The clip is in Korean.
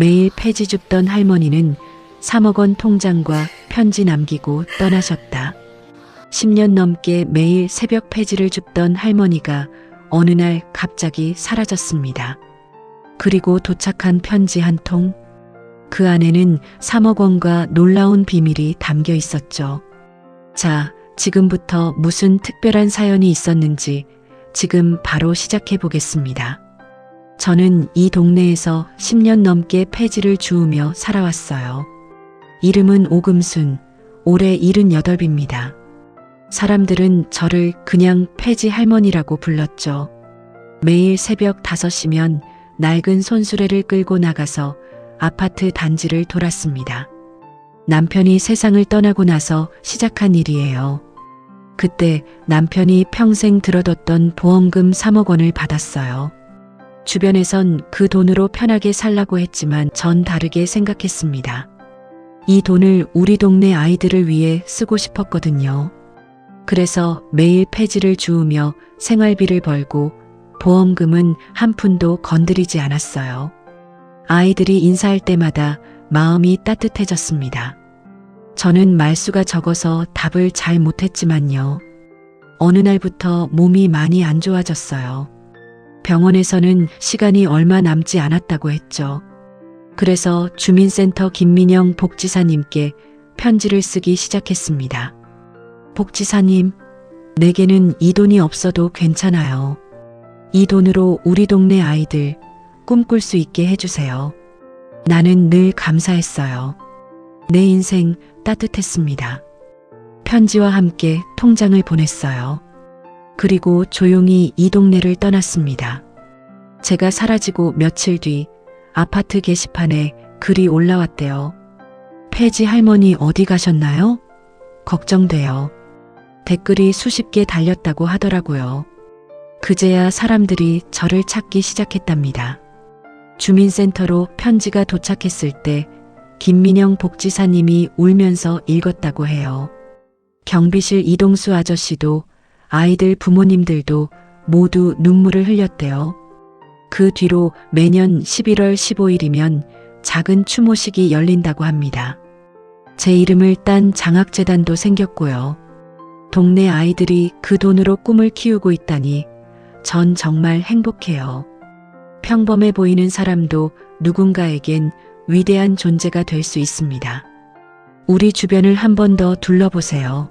매일 폐지 줍던 할머니는 3억 원 통장과 편지 남기고 떠나셨다. 10년 넘게 매일 새벽 폐지를 줍던 할머니가 어느 날 갑자기 사라졌습니다. 그리고 도착한 편지 한 통. 그 안에는 3억 원과 놀라운 비밀이 담겨 있었죠. 자, 지금부터 무슨 특별한 사연이 있었는지 지금 바로 시작해 보겠습니다. 저는 이 동네에서 10년 넘게 폐지를 주우며 살아왔어요. 이름은 오금순, 올해 78입니다. 사람들은 저를 그냥 폐지 할머니라고 불렀죠. 매일 새벽 5시면 낡은 손수레를 끌고 나가서 아파트 단지를 돌았습니다. 남편이 세상을 떠나고 나서 시작한 일이에요. 그때 남편이 평생 들어뒀던 보험금 3억 원을 받았어요. 주변에선 그 돈으로 편하게 살라고 했지만 전 다르게 생각했습니다. 이 돈을 우리 동네 아이들을 위해 쓰고 싶었거든요. 그래서 매일 폐지를 주우며 생활비를 벌고 보험금은 한 푼도 건드리지 않았어요. 아이들이 인사할 때마다 마음이 따뜻해졌습니다. 저는 말수가 적어서 답을 잘 못했지만요. 어느 날부터 몸이 많이 안 좋아졌어요. 병원에서는 시간이 얼마 남지 않았다고 했죠. 그래서 주민센터 김민영 복지사님께 편지를 쓰기 시작했습니다. 복지사님, 내게는 이 돈이 없어도 괜찮아요. 이 돈으로 우리 동네 아이들 꿈꿀 수 있게 해주세요. 나는 늘 감사했어요. 내 인생 따뜻했습니다. 편지와 함께 통장을 보냈어요. 그리고 조용히 이 동네를 떠났습니다. 제가 사라지고 며칠 뒤 아파트 게시판에 글이 올라왔대요. 폐지 할머니 어디 가셨나요? 걱정돼요. 댓글이 수십 개 달렸다고 하더라고요. 그제야 사람들이 저를 찾기 시작했답니다. 주민센터로 편지가 도착했을 때 김민영 복지사님이 울면서 읽었다고 해요. 경비실 이동수 아저씨도 아이들 부모님들도 모두 눈물을 흘렸대요. 그 뒤로 매년 11월 15일이면 작은 추모식이 열린다고 합니다. 제 이름을 딴 장학재단도 생겼고요. 동네 아이들이 그 돈으로 꿈을 키우고 있다니 전 정말 행복해요. 평범해 보이는 사람도 누군가에겐 위대한 존재가 될 수 있습니다. 우리 주변을 한 번 더 둘러보세요.